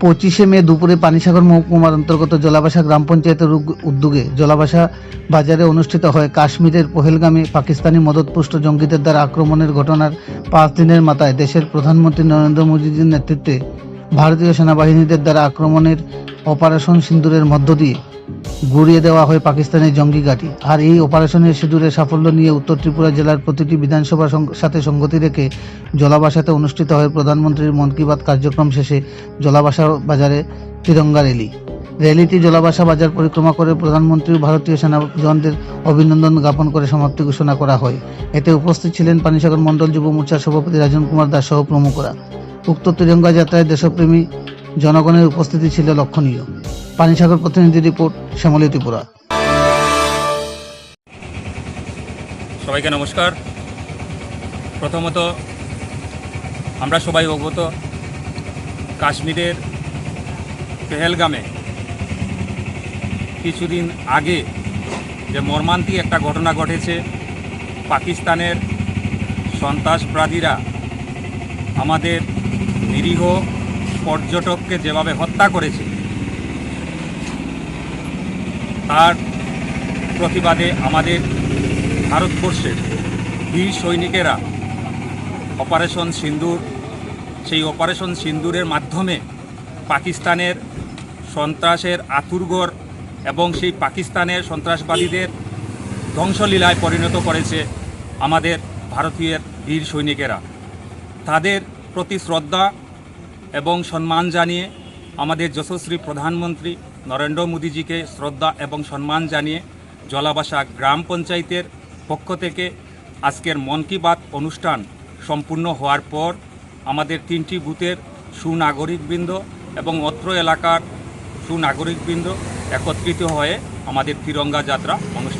পঁচিশে মে দুপুরে পানিসাগর মহকুমার অন্তর্গত জলাবাসা গ্রাম পঞ্চায়েতের উদ্যোগে জলাবাসা বাজারে অনুষ্ঠিত হয় কাশ্মীরের পহেলগামে পাকিস্তানি মদতপুষ্ট জঙ্গিদের দ্বারা আক্রমণের ঘটনার পাঁচ দিনের মাথায় দেশের প্রধানমন্ত্রী নরেন্দ্র মোদীজির নেতৃত্বে ভারতীয় সেনাবাহিনীদের দ্বারা আক্রমণের অপারেশন সিন্দুরের মধ্য দিয়ে গুড়িয়ে দেওয়া হয় পাকিস্তানের জঙ্গি ঘাঁটি। আর এই অপারেশনের সিঁদুরের সাফল্য নিয়ে উত্তর ত্রিপুরা জেলার প্রতিটি বিধানসভার সাথে সঙ্গতি রেখে জলাবাসাতে অনুষ্ঠিত হয় প্রধানমন্ত্রীর মন কি বাত কার্যক্রম শেষে জলাবাসা বাজারে তিরঙ্গা র্যালি। র্যালিটি জলাবাসা বাজার পরিক্রমা করে প্রধানমন্ত্রী ও ভারতীয় সেনা জওয়ানদের অভিনন্দন জ্ঞাপন করে সমাপ্তি ঘোষণা করা হয়। এতে উপস্থিত ছিলেন পানিসাগর মণ্ডল যুব মোর্চার সভাপতি রাজন কুমার দাস সহ প্রমুখরা। উক্ত তিরঙ্গা যাত্রায় দেশপ্রেমী জনগণের উপস্থিতি ছিল লক্ষণীয়। পানিসাগর প্রতিনিধি রিপোর্ট, শ্যামলী ত্রিপুরা। সবাইকে নমস্কার। প্রথমত, আমরা সবাই অবগত, কাশ্মীরের পেহেলগামে কিছুদিন আগে যে মর্মান্তিক একটা ঘটনা ঘটেছে, পাকিস্তানের সন্ত্রাসবাদীরা আমাদের নিরীহ পর্যটককে যেভাবে হত্যা করেছে তার প্রতিবাদে আমাদের ভারতবর্ষের বীর সৈনিকেরা অপারেশন সিন্দুর, সেই অপারেশন সিন্দুরের মাধ্যমে পাকিস্তানের সন্ত্রাসের আতুরগড় এবং সেই পাকিস্তানের সন্ত্রাসবাদীদের ধ্বংসলীলায় পরিণত করেছে আমাদের ভারতীয়ের বীর সৈনিকেরা। তাদের প্রতি শ্রদ্ধা এবং সম্মান জানিয়ে আমাদের যশস্বী প্রধানমন্ত্রী নরেন্দ্র মোদীজিকে শ্রদ্ধা এবং সম্মান জানিয়ে জলাবাসা গ্রাম পঞ্চায়েতের পক্ষ থেকে আজকের মন কি বাত অনুষ্ঠান সম্পূর্ণ হওয়ার পর আমাদের তিনটি বুথের সুনাগরিকবৃন্দ এবং অত্র এলাকার সুনাগরিকবৃন্দ একত্রিত হয়ে আমাদের তিরঙ্গা যাত্রা অনুষ্ঠিত